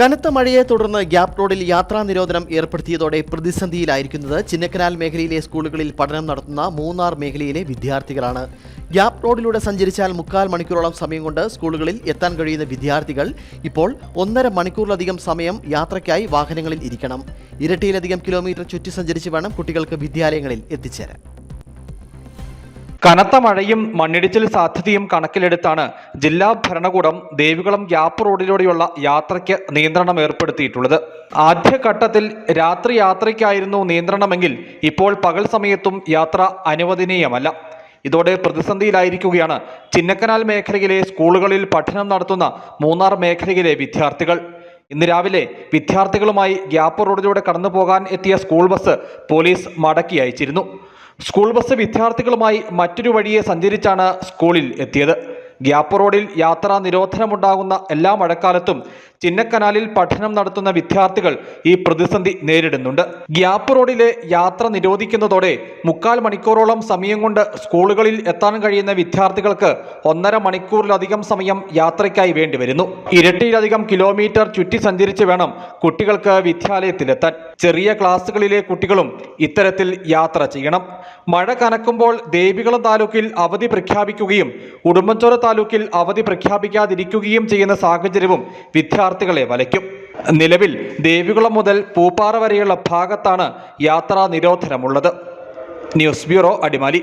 കനത്ത മഴയെ തുടർന്ന് ഗ്യാപ് റോഡിൽ യാത്രാ നിരോധനം ഏർപ്പെടുത്തിയതോടെ പ്രതിസന്ധിയിലായിരിക്കുന്നത് ചിന്നക്കനാൽ മേഖലയിലെ സ്കൂളുകളിൽ പഠനം നടത്തുന്ന മൂന്നാർ മേഖലയിലെ വിദ്യാർത്ഥികളാണ്. ഗ്യാപ് റോഡിലൂടെ സഞ്ചരിച്ചാൽ മുക്കാൽ മണിക്കൂറോളം സമയം കൊണ്ട് സ്കൂളുകളിൽ എത്താൻ കഴിയുന്ന വിദ്യാർത്ഥികൾ ഇപ്പോൾ ഒന്നര മണിക്കൂറിലധികം സമയം യാത്രയ്ക്കായി വാഹനങ്ങളിൽ ഇരിക്കണം. ഇരട്ടിയിലധികം കിലോമീറ്റർ ചുറ്റി സഞ്ചരിച്ച് വേണം കുട്ടികൾക്ക് വിദ്യാലയങ്ങളിൽ എത്തിച്ചേരാൻ. കനത്ത മഴയും മണ്ണിടിച്ചിൽ സാധ്യതയും കണക്കിലെടുത്താണ് ജില്ലാ ഭരണകൂടം ദേവികുളം ഗ്യാപ്പ് റോഡിലൂടെയുള്ള യാത്രയ്ക്ക് നിയന്ത്രണം ഏർപ്പെടുത്തിയിട്ടുള്ളത്. ആദ്യഘട്ടത്തിൽ രാത്രി യാത്രയ്ക്കായിരുന്നു നിയന്ത്രണമെങ്കിൽ ഇപ്പോൾ പകൽ സമയത്തും യാത്ര അനുവദനീയമല്ല. ഇതോടെ പ്രതിസന്ധിയിലായിരിക്കുകയാണ് ചിന്നക്കനാൽ മേഖലയിലെ സ്കൂളുകളിൽ പഠനം നടത്തുന്ന മൂന്നാർ മേഖലയിലെ വിദ്യാർത്ഥികൾ. ഇന്ന് രാവിലെ വിദ്യാർത്ഥികളുമായി ഗ്യാപ്പ് റോഡിലൂടെ കടന്നു എത്തിയ സ്കൂൾ ബസ് പോലീസ് മടക്കി അയച്ചിരുന്നു. സ്കൂൾ ബസ് വിദ്യാർത്ഥികളുമായി മറ്റൊരു വഴിയെ സഞ്ചരിച്ചാണ് സ്കൂളിൽ എത്തിയത്. ഗ്യാപ്പ് റോഡിൽ യാത്രാ നിരോധനമുണ്ടാകുന്ന എല്ലാ മഴക്കാലത്തും ചിന്നക്കനാലിൽ പഠനം നടത്തുന്ന വിദ്യാർത്ഥികൾ ഈ പ്രതിസന്ധി നേരിടുന്നുണ്ട്. ഗ്യാപ്പ് റോഡിലെ യാത്ര നിരോധിക്കുന്നതോടെ മുക്കാൽ മണിക്കൂറോളം സമയം കൊണ്ട് സ്കൂളുകളിൽ എത്താൻ കഴിയുന്ന വിദ്യാർത്ഥികൾക്ക് ഒന്നര മണിക്കൂറിലധികം സമയം യാത്രയ്ക്കായി വേണ്ടിവരുന്നു. ഇരട്ടിയിലധികം കിലോമീറ്റർ ചുറ്റി സഞ്ചരിച്ച് വേണം കുട്ടികൾക്ക് വിദ്യാലയത്തിലെത്താൻ. ചെറിയ ക്ലാസ്സുകളിലെ കുട്ടികളും ഇത്തരത്തിൽ യാത്ര ചെയ്യണം. മഴ കനക്കുമ്പോൾ ദേവികുളം താലൂക്കിൽ അവധി പ്രഖ്യാപിക്കുകയും ഉടുമ്പൻചോല താലൂക്കിൽ അവധി പ്രഖ്യാപിക്കാതിരിക്കുകയും ചെയ്യുന്ന സാഹചര്യവും വിദ്യാർത്ഥികളെ വലയ്ക്കും. നിലവിൽ ദേവികുളം മുതൽ പൂപ്പാറ വരെയുള്ള ഭാഗത്താണ് യാത്രാ നിരോധനമുള്ളത്. News bureau Adimali.